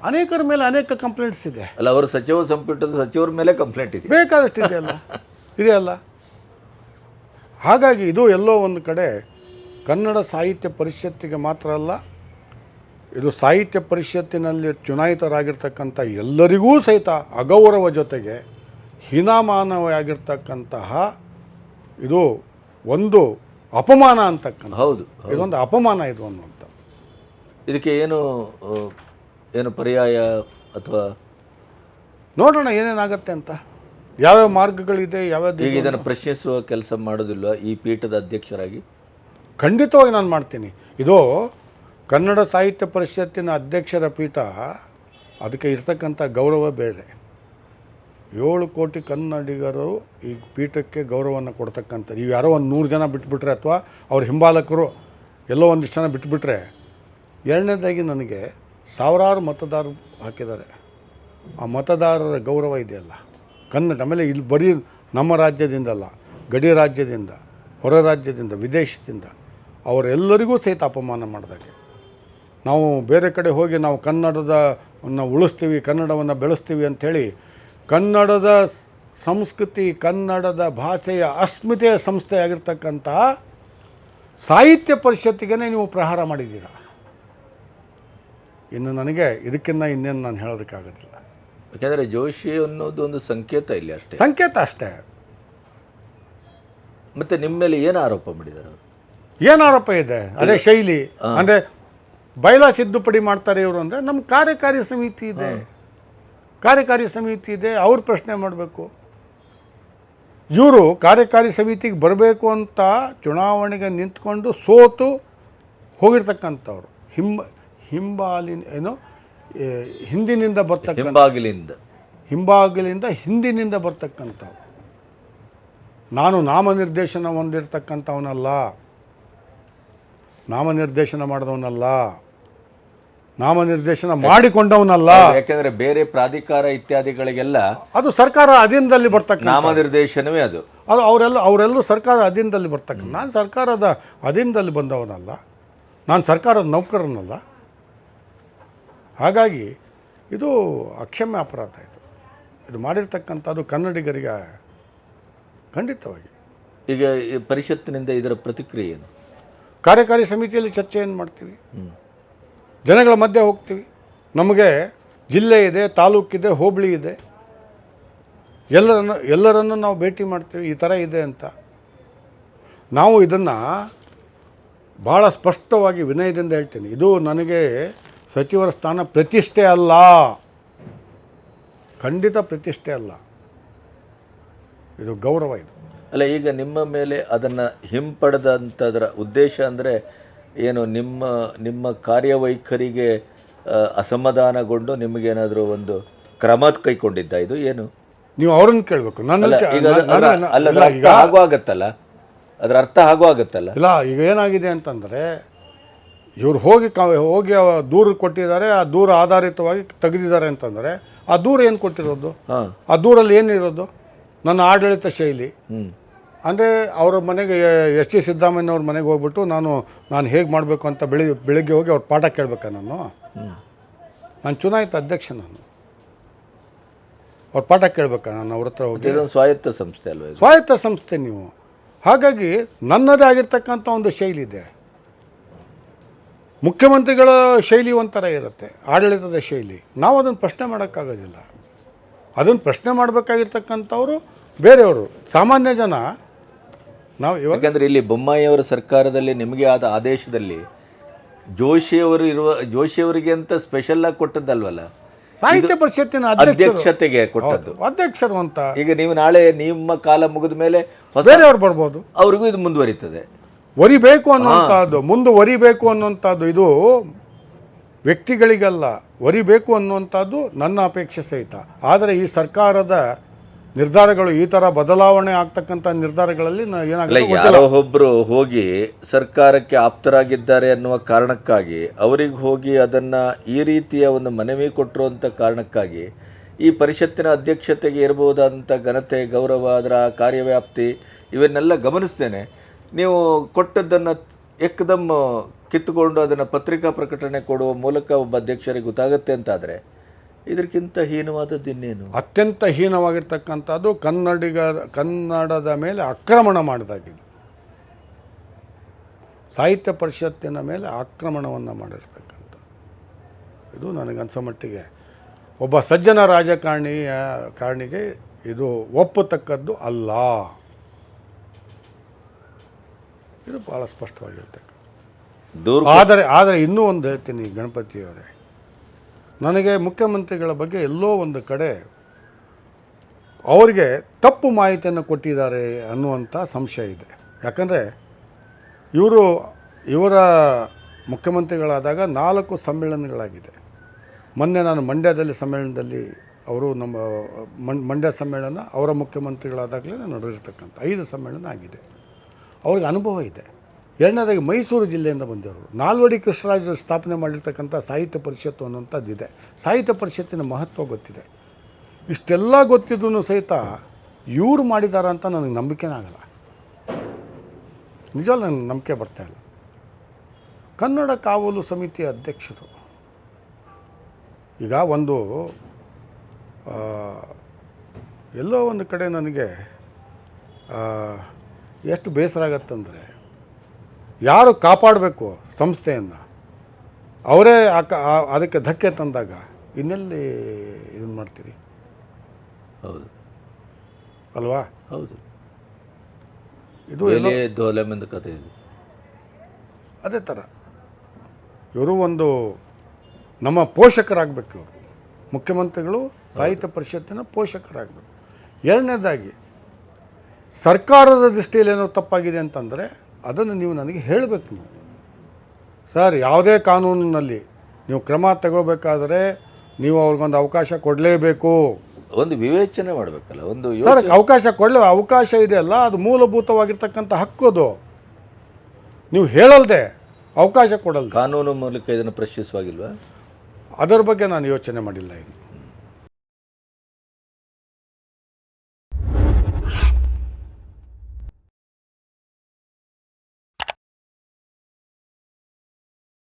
ಅನೇಕರ ಮೇಲೆ ಅನೇಕ ಕಂಪ್ಲೇಂಟ್ಸ್ ಇದೆ. ಅಲ್ಲ ಅವರು ಸಚಿವ ಸಂಪುಟದ ಸಚಿವರ ಮೇಲೆ ಕಂಪ್ಲೇಂಟ್ ಇದೆ. ಬೇಕಾದಷ್ಟು ಇದೆಯಲ್ಲ ಹಾಗಾಗಿ ಇದು ಎಲ್ಲೋ ಒಂದು ಕಡೆ ಕನ್ನಡ ಸಾಹಿತ್ಯ ಪರಿಷತ್ತಿಗೆ ಮಾತ್ರ ಅಲ್ಲ ಇದು ಸಾಹಿತ್ಯ ಪರಿಷತ್ತಿನಲ್ಲಿ ಚುನಾಯಿತರಾಗಿರ್ತಕ್ಕಂಥ ಎಲ್ಲರಿಗೂ ಸಹಿತ ಅಗೌರವ ಜೊತೆಗೆ ಹೀನಾಮಾನವಾಗಿರ್ತಕ್ಕಂತಹ ಇದು ಒಂದು ಅಪಮಾನ ಅಂತಕ್ಕಂಥ. ಹೌದು ಇದೊಂದು ಅಪಮಾನ ಇದು ಅನ್ನುವಂಥ ಇದಕ್ಕೆ ಏನು ಏನು ಪರ್ಯಾಯ ಅಥವಾ? ನೋಡೋಣ ಏನೇನಾಗತ್ತೆ ಅಂತ. ಯಾವ್ಯಾವ ಮಾರ್ಗಗಳಿದೆ ಯಾವ್ಯಾವ ಈಗ ಇದನ್ನು ಪ್ರಶ್ನಿಸುವ ಕೆಲಸ ಮಾಡೋದಿಲ್ಲ ಈ ಪೀಠದ ಅಧ್ಯಕ್ಷರಾಗಿ? ಖಂಡಿತವಾಗಿ ನಾನು ಮಾಡ್ತೀನಿ. ಇದು ಕನ್ನಡ ಸಾಹಿತ್ಯ ಪರಿಷತ್ತಿನ ಅಧ್ಯಕ್ಷರ ಪೀಠ ಅದಕ್ಕೆ ಇರ್ತಕ್ಕಂಥ ಗೌರವ ಬೇರೆ. ಏಳು ಕೋಟಿ ಕನ್ನಡಿಗರು ಈ ಪೀಠಕ್ಕೆ ಗೌರವವನ್ನು ಕೊಡ್ತಕ್ಕಂಥ ನೀವು ಯಾರೋ ಒಂದು ನೂರು ಜನ ಬಿಟ್ಬಿಟ್ರೆ ಅಥವಾ ಅವ್ರ ಹಿಂಬಾಲಕರು ಎಲ್ಲೋ ಒಂದಿಷ್ಟು ಜನ ಬಿಟ್ಬಿಟ್ರೆ ಎರಡನೇದಾಗಿ ನನಗೆ ಸಾವಿರಾರು ಮತದಾರರು ಹಾಕಿದ್ದಾರೆ. ಆ ಮತದಾರರ ಗೌರವ ಇದೆಯಲ್ಲ. ಕನ್ನಡ ಆಮೇಲೆ ಇಲ್ಲಿ ಬರೀ ನಮ್ಮ ರಾಜ್ಯದಿಂದಲ್ಲ, ಗಡಿ ರಾಜ್ಯದಿಂದ, ಹೊರ ರಾಜ್ಯದಿಂದ, ವಿದೇಶದಿಂದ ಅವರೆಲ್ಲರಿಗೂ ಸಹಿತ ಅಪಮಾನ ಮಾಡಿದಾಗೆ. ನಾವು ಬೇರೆ ಕಡೆ ಹೋಗಿ ನಾವು ಕನ್ನಡದವನ್ನು ಉಳಿಸ್ತೀವಿ, ಕನ್ನಡವನ್ನು ಬೆಳೆಸ್ತೀವಿ ಅಂಥೇಳಿ ಕನ್ನಡದ ಸಂಸ್ಕೃತಿ, ಕನ್ನಡದ ಭಾಷೆಯ ಅಸ್ಮಿತೆಯ ಸಂಸ್ಥೆಯಾಗಿರ್ತಕ್ಕಂಥ ಸಾಹಿತ್ಯ ಪರಿಷತ್ತಿಗೆ ನೀವು ಪ್ರಹಾರ ಮಾಡಿದ್ದೀರಾ? ಇನ್ನು ನನಗೆ ಇದಕ್ಕಿಂತ ಇನ್ನೇನು ನಾನು ಹೇಳೋದಕ್ಕಾಗೋದಿಲ್ಲ. ಯಾಕಂದರೆ ಜೋಶಿ ಅನ್ನೋದು ಒಂದು ಸಂಕೇತ ಇಲ್ಲಿ ಅಷ್ಟೇ. ಸಂಕೇತ ಅಷ್ಟೇ. ಮತ್ತೆ ನಿಮ್ಮ ಮೇಲೆ ಏನು ಆರೋಪ ಮಾಡಿದ್ದಾರೆ ಅವರು? ಏನು ಆರೋಪ ಇದೆ? ಅದೇ ಶೈಲಿ. ಅಂದರೆ ಬಯಲ ಸಿದ್ದುಪಡಿ ಮಾಡ್ತಾರೆ ಇವರು ಅಂದರೆ ನಮ್ಮ ಕಾರ್ಯಕಾರಿ ಸಮಿತಿ ಇದೆ. ಕಾರ್ಯಕಾರಿ ಸಮಿತಿ ಇದೆ ಅವ್ರ ಪ್ರಶ್ನೆ ಮಾಡಬೇಕು. ಇವರು ಕಾರ್ಯಕಾರಿ ಸಮಿತಿಗೆ ಬರಬೇಕು ಅಂತ ಚುನಾವಣೆಗೆ ನಿಂತ್ಕೊಂಡು ಸೋತು ಹೋಗಿರ್ತಕ್ಕಂಥವ್ರು. ಹಿಂಬ ಹಿಂಬಾಲಿನ ಏನು? ಹಿಂದಿನಿಂದ ಬರ್ತಕ್ಕಂಥ ಹಿಂಬಾಗಿಲಿಂದ. ಹಿಂಬಾಗಿಲಿಂದ ಹಿಂದಿನಿಂದ ಬರ್ತಕ್ಕಂಥವು. ನಾನು ನಾಮನಿರ್ದೇಶನ ಹೊಂದಿರತಕ್ಕಂಥವನಲ್ಲ. ನಾಮನಿರ್ದೇಶನ ಮಾಡಿದವನಲ್ಲ. ನಾಮನಿರ್ದೇಶನ ಮಾಡಿಕೊಂಡವನಲ್ಲ. ಯಾಕೆಂದ್ರೆ ಬೇರೆ ಪ್ರಾಧಿಕಾರ ಇತ್ಯಾದಿಗಳಿಗೆಲ್ಲ ಅದು ಸರ್ಕಾರ ಅಧೀನದಲ್ಲಿ ಬರ್ತಕ್ಕ ನಾಮನಿರ್ದೇಶನವೇ ಅದು. ಅದು ಅವರೆಲ್ಲ ಅವರೆಲ್ಲರೂ ಸರ್ಕಾರ ಅಧೀನದಲ್ಲಿ ಬರ್ತಕ್ಕ ನಾನು ಸರ್ಕಾರದ ಅಧೀನದಲ್ಲಿ ಬಂದವನಲ್ಲ. ನಾನು ಸರ್ಕಾರದ ನೌಕರನಲ್ಲ. ಹಾಗಾಗಿ ಇದು ಅಕ್ಷಮ್ಯ ಅಪರಾಧ ಇದು. ಇದು ಮಾಡಿರ್ತಕ್ಕಂಥದ್ದು ಕನ್ನಡಿಗರಿಗೆ ಖಂಡಿತವಾಗಿ. ಈಗ ಈ ಪರಿಷತ್ತಿನಿಂದ ಇದರ ಪ್ರತಿಕ್ರಿಯೆ ಏನು? ಕಾರ್ಯಕಾರಿ ಸಮಿತಿಯಲ್ಲಿ ಚರ್ಚೆಯನ್ನು ಮಾಡ್ತೀವಿ. ಜನಗಳ ಮಧ್ಯೆ ಹೋಗ್ತೀವಿ. ನಮಗೆ ಜಿಲ್ಲೆ ಇದೆ ತಾಲೂಕಿದೆ ಹೋಬಳಿ ಇದೆ. ಎಲ್ಲರನ್ನು ಎಲ್ಲರನ್ನು ನಾವು ಭೇಟಿ ಮಾಡ್ತೀವಿ ಈ ಥರ ಇದೆ ಅಂತ. ನಾವು ಇದನ್ನು ಭಾಳ ಸ್ಪಷ್ಟವಾಗಿ ವಿನಯದಿಂದ ಹೇಳ್ತೀನಿ. ಇದು ನನಗೆ ಸಚಿವರ ಸ್ಥಾನ ಪ್ರತಿಷ್ಠೆ ಅಲ್ಲ. ಖಂಡಿತ ಪ್ರತಿಷ್ಠೆ ಅಲ್ಲ. ಇದು ಗೌರವ ಇದು. ಅಲ್ಲ ಈಗ ನಿಮ್ಮ ಮೇಲೆ ಅದನ್ನು ಹಿಂಪಡೆದಂಥದ್ರ ಉದ್ದೇಶ ಅಂದರೆ ಏನು ನಿಮ್ಮ ನಿಮ್ಮ ಕಾರ್ಯವೈಖರಿಗೆ ಅಸಮಾಧಾನಗೊಂಡು ನಿಮಗೇನಾದರೂ ಒಂದು ಕ್ರಮ ಕೈಕೊಂಡಿದ್ದ ಇದು ಏನು? ನೀವು ಅವ್ರನ್ನ ಕೇಳಬೇಕು. ನನ್ನ ಅಲ್ಲ ಅಲ್ಲ, ಅದ್ರ ಹಾಗೂ ಆಗತ್ತಲ್ಲ ಅದರ ಅರ್ಥ ಆಗುವಾಗತ್ತಲ್ಲ? ಆಗತ್ತಲ್ಲ ಇಲ್ಲ ಈಗ ಏನಾಗಿದೆ ಅಂತಂದರೆ ಇವ್ರು ಹೋಗಿ ಕ ಹೋಗಿ ದೂರು ಕೊಟ್ಟಿದ್ದಾರೆ ಆ ದೂರ ಆಧಾರಿತವಾಗಿ ತೆಗೆದಿದ್ದಾರೆ ಅಂತಂದರೆ ಆ ದೂರ ಏನು ಕೊಟ್ಟಿರೋದು? ಆ ದೂರಲ್ಲಿ ಏನಿರೋದು ನನ್ನ ಆಡಳಿತ ಶೈಲಿ. ಅಂದರೆ ಅವರ ಮನೆಗೆ ಎಸ್ ಟಿ ಸಿದ್ದರಾಮಯ್ಯನವ್ರ ಮನೆಗೆ ಹೋಗ್ಬಿಟ್ಟು ನಾನು ನಾನು ಹೇಗೆ ಮಾಡಬೇಕು ಅಂತ ಬೆಳಿ ಬೆಳಿಗ್ಗೆ ಹೋಗಿ ಅವ್ರ ಪಾಠ ಕೇಳಬೇಕಾ ನಾನು? ನಾನು ಚುನಾಯಿತ ಅಧ್ಯಕ್ಷ ನಾನು. ಅವ್ರ ಪಾಠ ಕೇಳಬೇಕಾ ನಾನು ಅವ್ರ ಹತ್ರ ಹೋಗಿ? ಸ್ವಾಯತ್ತ ಸಂಸ್ಥೆ ಅಲ್ವಾ ಸ್ವಾಯತ್ತ ಸಂಸ್ಥೆ ನೀವು. ಹಾಗಾಗಿ ನನ್ನದೇ ಆಗಿರ್ತಕ್ಕಂಥ ಒಂದು ಶೈಲಿ ಇದೆ. ಮುಖ್ಯಮಂತ್ರಿಗಳ ಶೈಲಿ ಒಂಥರ ಇರುತ್ತೆ ಆಡಳಿತದ ಶೈಲಿ. ನಾವು ಅದನ್ನು ಪ್ರಶ್ನೆ ಮಾಡೋಕ್ಕಾಗೋದಿಲ್ಲ. ಅದನ್ನು ಪ್ರಶ್ನೆ ಮಾಡಬೇಕಾಗಿರ್ತಕ್ಕಂಥವ್ರು ಬೇರೆಯವರು. ಸಾಮಾನ್ಯ ಜನ ನಾವು ಯಾಕಂದರೆ ಇಲ್ಲಿ ಬೊಮ್ಮಾಯಿಯವರ ಸರ್ಕಾರದಲ್ಲಿ ನಿಮಗೆ ಆದ ಆದೇಶದಲ್ಲಿ ಜೋಶಿಯವರು ಇರುವ ಜೋಶಿಯವರಿಗೆ ಅಂತ ಸ್ಪೆಷಲ್ ಆಗಿ ಕೊಟ್ಟದ್ದಲ್ವಲ್ಲ? ಸಾಹಿತ್ಯ ಪರಿಷತ್ತಿನ ಅಧ್ಯಕ್ಷತೆಗೆ ಕೊಟ್ಟದ್ದು. ಅಧ್ಯಕ್ಷರು ಅಂತ. ಈಗ ನೀವು ನಾಳೆ ನಿಮ್ಮ ಕಾಲ ಮುಗಿದ ಮೇಲೆ ಹೊಸ ಬೇರೆಯವ್ರು ಬರ್ಬೋದು. ಅವ್ರಿಗೂ ಇದು ಮುಂದುವರಿತದೆ. ಒರಿಬೇಕು ಅನ್ನುವಂಥದ್ದು ಮುಂದೆ ಒರಿಬೇಕು ಅನ್ನುವಂಥದ್ದು ಇದು ವ್ಯಕ್ತಿಗಳಿಗಲ್ಲ. ಒರಿಬೇಕು ಅನ್ನುವಂಥದ್ದು ನನ್ನ ಅಪೇಕ್ಷೆ ಸಹಿತ. ಆದರೆ ಈ ಸರ್ಕಾರದ ನಿರ್ಧಾರಗಳು ಈ ಥರ ಬದಲಾವಣೆ ಆಗ್ತಕ್ಕಂಥ ನಿರ್ಧಾರಗಳಲ್ಲಿ ಯಾರೋ ಒಬ್ಬರು ಹೋಗಿ ಸರ್ಕಾರಕ್ಕೆ ಆಪ್ತರಾಗಿದ್ದಾರೆ ಅನ್ನುವ ಕಾರಣಕ್ಕಾಗಿ ಅವರಿಗೆ ಹೋಗಿ ಅದನ್ನ ಈ ರೀತಿಯ ಒಂದು ಮನವಿ ಕೊಟ್ಟರು ಅಂತ ಕಾರಣಕ್ಕಾಗಿ ಈ ಪರಿಷತ್ತಿನ ಅಧ್ಯಕ್ಷತೆಗೆ ಇರಬಹುದಾದಂಥ ಘನತೆ ಗೌರವ ಅದರ ಕಾರ್ಯವ್ಯಾಪ್ತಿ ಇವನ್ನೆಲ್ಲ ಗಮನಿಸ್ತೇನೆ. ನೀವು ಕೊಟ್ಟದ್ದನ್ನು ಎಕ್ದಮ್ ಕಿತ್ತುಕೊಂಡು ಅದನ್ನು ಪತ್ರಿಕಾ ಪ್ರಕಟಣೆ ಕೊಡುವ ಮೂಲಕ ಒಬ್ಬ ಅಧ್ಯಕ್ಷರಿಗೆ ಗೊತ್ತಾಗುತ್ತೆ ಅಂತಾದರೆ ಇದಕ್ಕಿಂತ ಹೀನವಾದದ್ದು ಇನ್ನೇನು? ಅತ್ಯಂತ ಹೀನವಾಗಿರ್ತಕ್ಕಂಥದ್ದು ಕನ್ನಡಿಗ, ಕನ್ನಡದ ಮೇಲೆ ಆಕ್ರಮಣ ಮಾಡಿದಾಗಿದೆ. ಸಾಹಿತ್ಯ ಪರಿಷತ್ತಿನ ಮೇಲೆ ಆಕ್ರಮಣವನ್ನು ಮಾಡಿರ್ತಕ್ಕಂಥ ಇದು ನನಗನ್ಸೋ ಮಟ್ಟಿಗೆ ಒಬ್ಬ ಸಜ್ಜನ ರಾಜಕಾರಣಿಯ ಕಾರಣಿಗೆ ಇದು ಒಪ್ಪತಕ್ಕದ್ದು ಅಲ್ಲ. ಇದು ಭಾಳ ಸ್ಪಷ್ಟವಾಗಿರ್ತಕ್ಕ ದೂರ ಆದರೆ ಆದರೆ ಇನ್ನೂ ಒಂದು ಹೇಳ್ತೀನಿ ಗಣಪತಿಯವರೇ. ನನಗೆ ಮುಖ್ಯಮಂತ್ರಿಗಳ ಬಗ್ಗೆ ಎಲ್ಲೋ ಒಂದು ಕಡೆ ಅವರಿಗೆ ತಪ್ಪು ಮಾಹಿತಿಯನ್ನು ಕೊಟ್ಟಿದ್ದಾರೆ ಅನ್ನುವಂಥ ಸಂಶಯ ಇದೆ. ಯಾಕಂದರೆ ಇವರು ಇವರ ಮುಖ್ಯಮಂತ್ರಿಗಳಾದಾಗ ನಾಲ್ಕು ಸಮ್ಮೇಳನಗಳಾಗಿದೆ. ಮೊನ್ನೆ ನಾನು ಮಂಡ್ಯದಲ್ಲಿ ಸಮ್ಮೇಳನದಲ್ಲಿ ಅವರು ನಮ್ಮ ಮಂಡ್ಯ ಸಮ್ಮೇಳನ ಅವರ ಮುಖ್ಯಮಂತ್ರಿಗಳಾದಾಗಲೇ ನಡೆದಿರ್ತಕ್ಕಂಥ ಐದು ಸಮ್ಮೇಳನ ಆಗಿದೆ. ಅವ್ರಿಗೆ ಅನುಭವ ಇದೆ. ಎರಡನೇದಾಗಿ ಮೈಸೂರು ಜಿಲ್ಲೆಯಿಂದ ಬಂದಿರೋರು ನಾಲ್ವಡಿ ಕೃಷ್ಣರಾಜರು ಸ್ಥಾಪನೆ ಮಾಡಿರ್ತಕ್ಕಂಥ ಸಾಹಿತ್ಯ ಪರಿಷತ್ತು ಅನ್ನೋಂಥದ್ದು ಇದೆ. ಸಾಹಿತ್ಯ ಪರಿಷತ್ತಿನ ಮಹತ್ವ ಗೊತ್ತಿದೆ. ಇಷ್ಟೆಲ್ಲ ಗೊತ್ತಿದ್ರೂ ಸಹಿತ ಇವರು ಮಾಡಿದಾರ ಅಂತ ನನಗೆ ನಂಬಿಕೆನೇ ಆಗಲ್ಲ. ನಿಜವಲ್ಲ ನನಗೆ ನಂಬಿಕೆ ಬರ್ತಾ ಇಲ್ಲ. ಕನ್ನಡ ಕಾವಲು ಸಮಿತಿ ಅಧ್ಯಕ್ಷರು. ಈಗ ಒಂದು ಎಲ್ಲೋ ಒಂದು ಕಡೆ ನನಗೆ ಎಷ್ಟು ಬೇಸರ ಆಗತ್ತಂದರೆ ಯಾರು ಕಾಪಾಡಬೇಕು ಸಂಸ್ಥೆಯನ್ನು? ಅವರೇ ಅದಕ್ಕೆ ಧಕ್ಕೆ ತಂದಾಗ ಇನ್ನೆಲ್ಲಿ ಇದನ್ನು ಮಾಡ್ತೀರಿ? ಹೌದು. ಅಲ್ವಾ? ಹೌದು. ಇದು ದೋಲೆಮೆಂದು ಕಥೆ ಇದು. ಅದೇ ಥರ ಇವರು ಒಂದು ನಮ್ಮ ಪೋಷಕರಾಗಬೇಕು ಇವರು. ಮುಖ್ಯಮಂತ್ರಿಗಳು ಸಾಹಿತ್ಯ ಪರಿಷತ್ತಿನ ಪೋಷಕರಾಗಬೇಕು. ಎರಡನೇದಾಗಿ ಸರ್ಕಾರದ ದೃಷ್ಟಿಯಲ್ಲಿ ಏನೋ ತಪ್ಪಾಗಿದೆ ಅಂತಂದರೆ ಅದನ್ನು ನೀವು ನನಗೆ ಹೇಳಬೇಕು ನೀವು. ಸರ್ ಯಾವುದೇ ಕಾನೂನಿನಲ್ಲಿ ನೀವು ಕ್ರಮ ತಗೋಬೇಕಾದರೆ ನೀವು ಅವ್ರಿಗೊಂದು ಅವಕಾಶ ಕೊಡಲೇಬೇಕು. ಒಂದು ವಿವೇಚನೆ ಮಾಡಬೇಕಲ್ಲ ಒಂದು ಸರ್ ಅವಕಾಶ ಕೊಡಲೇ ಅವಕಾಶ ಇದೆಯಲ್ಲ ಅದು ಮೂಲಭೂತವಾಗಿರ್ತಕ್ಕಂಥ ಹಕ್ಕು ಅದು. ನೀವು ಹೇಳಲ್ದೆ ಅವಕಾಶ ಕೊಡಲ್ಲ ಕಾನೂನು ಮೂಲಕ ಇದನ್ನು ಪ್ರಶ್ನಿಸುವಾಗಿಲ್ವಾ? ಅದರ ಬಗ್ಗೆ ನಾನು ಯೋಚನೆ ಮಾಡಿಲ್ಲ ಇನ್ನು.